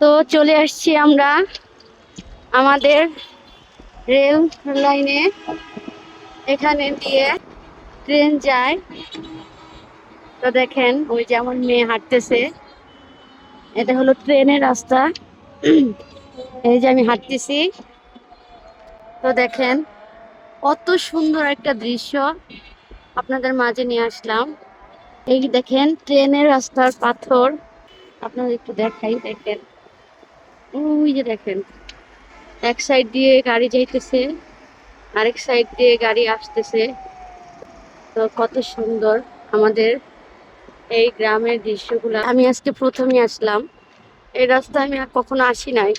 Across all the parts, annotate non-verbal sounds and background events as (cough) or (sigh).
তো চলে আসছি আমরা আমাদের রেল লাইনে। এখানে দিয়ে ট্রেন যায়। তো দেখেন, ওই যে আমার মেয়ে হাঁটতেছে। এটা হলো ট্রেনের রাস্তা। এই যে আমি হাঁটতেছি। তো দেখেন, কত সুন্দর একটা দৃশ্য আপনাদের মাঝে নিয়ে আসলাম। এই দেখেন, ট্রেনের রাস্তার পাথর। আপনাদের একটু দেখাই, দেখেন। ওই যে দেখেন, এক সাইড দিয়ে গাড়ি যাইতেছে, আরেক সাইড দিয়ে গাড়ি আসতেছে। তো কত সুন্দর আমাদের এই গ্রামের দৃশ্যগুলো। আমি আজকে প্রথমে আসলাম। এই রাস্তায় আমি আর কখনো আসি নাই।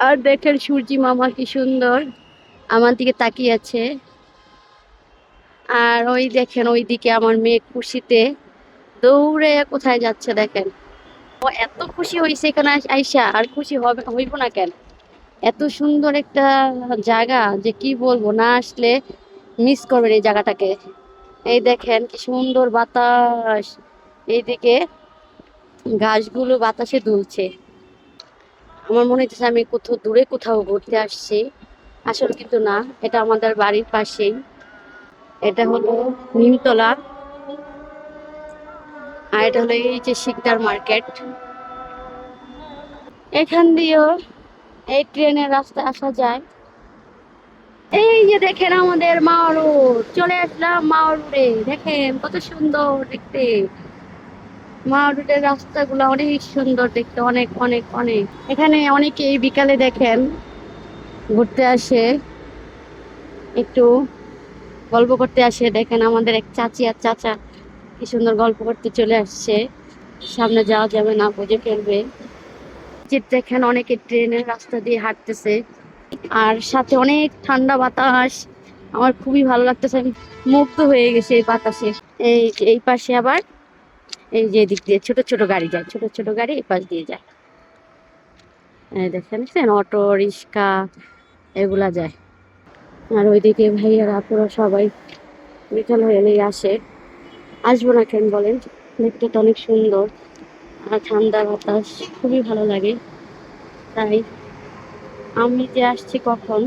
আর দেখেন সূর্যি মামা কি সুন্দর, আমার দিকে তাকিয়ে আছে। আর ওই দেখেন ওই দিকে আমার মেয়ে খুশিতে দৌড়ে কোথায় যাচ্ছে দেখেন। ও এত খুশি হয়েছে এখানে আইসা আর খুশি হবে হইব না কেন? এত সুন্দর একটা জায়গা যে কি বলব, না আসলে মিস করবেন এই জায়গাটাকে। এই দেখেন কি সুন্দর বাতাস। এইদিকে গাছগুলো বাতাসে দুলছে। আমার মনে হচ্ছে আমি কোথাও দূরে কোথাও ঘুরতে আসছি। আসলে কিন্তু না, এটা আমাদের বাড়ির পাশেই। এটা হলো নিমতলা। এটা হলো এই যে শিকদার মার্কেট। এখান দিয়েও এই ট্রেনের রাস্তায় আসা যায়। এই যে দেখেন আমাদের মাওরুড চলে আসলাম মাওরুডে দেখেন কত সুন্দর দেখতে। মাওরুডের রাস্তাগুলো অনেক সুন্দর দেখতে, অনেক অনেক অনেক। এখানে অনেকেই বিকালে দেখেন, ঘুরতে আসে। একটু গল্প করতে আসে। দেখেন আমাদের এক চাচি আর চাচা কি সুন্দর গল্প করতে চলে আসছে। সামনে যাওয়া যাবে না, বুঝে ফেলবে। দেখেন, অনেকে ট্রেনের রাস্তা দিয়ে হাঁটতেছে। আর সাথে অনেক ঠান্ডা বাতাস। আমার খুবই ভালো লাগতেছে, আমি মুগ্ধ হয়ে গেছে এই বাতাসে। এই এই পাশে আবার এই যে এদিক দিয়ে ছোট ছোট গাড়ি যায়, ছোট ছোট গাড়ি এই পাশ দিয়ে যায়। দেখেন, দেখছেন? অটো, রিক্সা, এগুলা যায়। আর ওইদিকে ভাইয়ারা পুরো সবাই বিকাল হয়ে আসে। আসব না কেন বলেন? দেখতে তো অনেক সুন্দর। আর ঠান্ডা বাতাস, খুবই ভালো লাগে। তাই আমি যে আসছি কখন,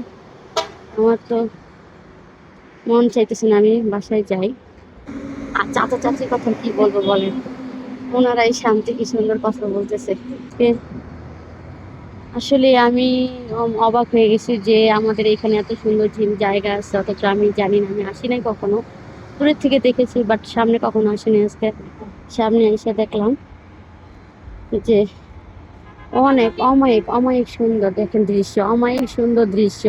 আমার তো মন চাইতেছে না আমি বাসায় যাই। আর চাচা চাচির কথা কি বলব বলেন? ওনারাই শান্তি কি সুন্দর কথা বলতেছে। আসলে আমি অবাক হয়ে গেছি যে আমাদের এখানে এত সুন্দর জায়গা আছে, অথচ আমি জানি না, আমি আসি নাই কখনো। দূরের থেকে দেখেছি বাট সামনে কখনো আসেনি আজকে। সামনে এসে দেখলাম যে অনেক অমায়িক অমায়িক সুন্দর দেখেন দৃশ্য, অমায়িক সুন্দর দৃশ্য।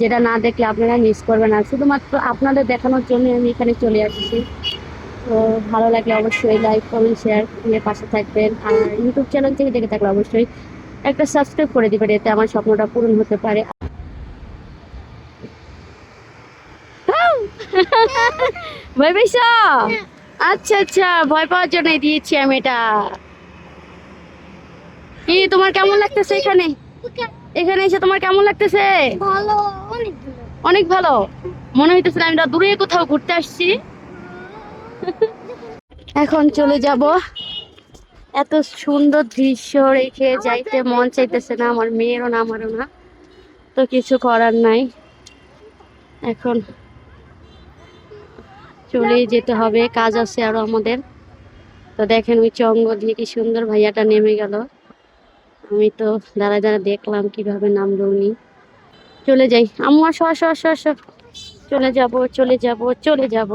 যেটা না দেখলে আপনারা মিস করবেন আর শুধুমাত্র আপনাদের দেখানোর জন্য আমি এখানে চলে আসছি। তো ভালো লাগলে অবশ্যই লাইক কমেন্ট শেয়ার নিয়ে পাশে থাকবেন। আর ইউটিউব চ্যানেল থেকে দেখে থাকলে অবশ্যই একটা সাবস্ক্রাইব করে দিবেন, এতে আমার স্বপ্নটা পূরণ হতে পারে। (laughs) ভয় পাইছ? আচ্ছা আচ্ছা ভয় পাওয়ার জন্য দিয়েছি আমি এটা। কি তোমার কেমন লাগতেছে এখানে? এখানে এসে তোমার কেমন লাগতেছে? ভালো অনেক ভালো। অনেক ভালো। মনে হইতেছে আমি দূরে কোথাও ঘুরতে আসছি। (laughs) এখন চলে যাব। এত সুন্দর দৃশ্য রেখে যাইতে মন চাইতেছে না আমার মেয়েরও না আমারও না। তো কিছু করার নাই। এখন চলেই যেতে হবে, কাজ আছে আরও আমাদের। তো দেখেন ওই চঙ্গ দিয়ে কি সুন্দর ভাইয়াটা নেমে গেল। আমি তো দাঁড়ায় দাঁড়া দেখলাম কীভাবে নামলো উনি। চলে যাই। আমার সব সব আসো। চলে যাব চলে যাব চলে যাব।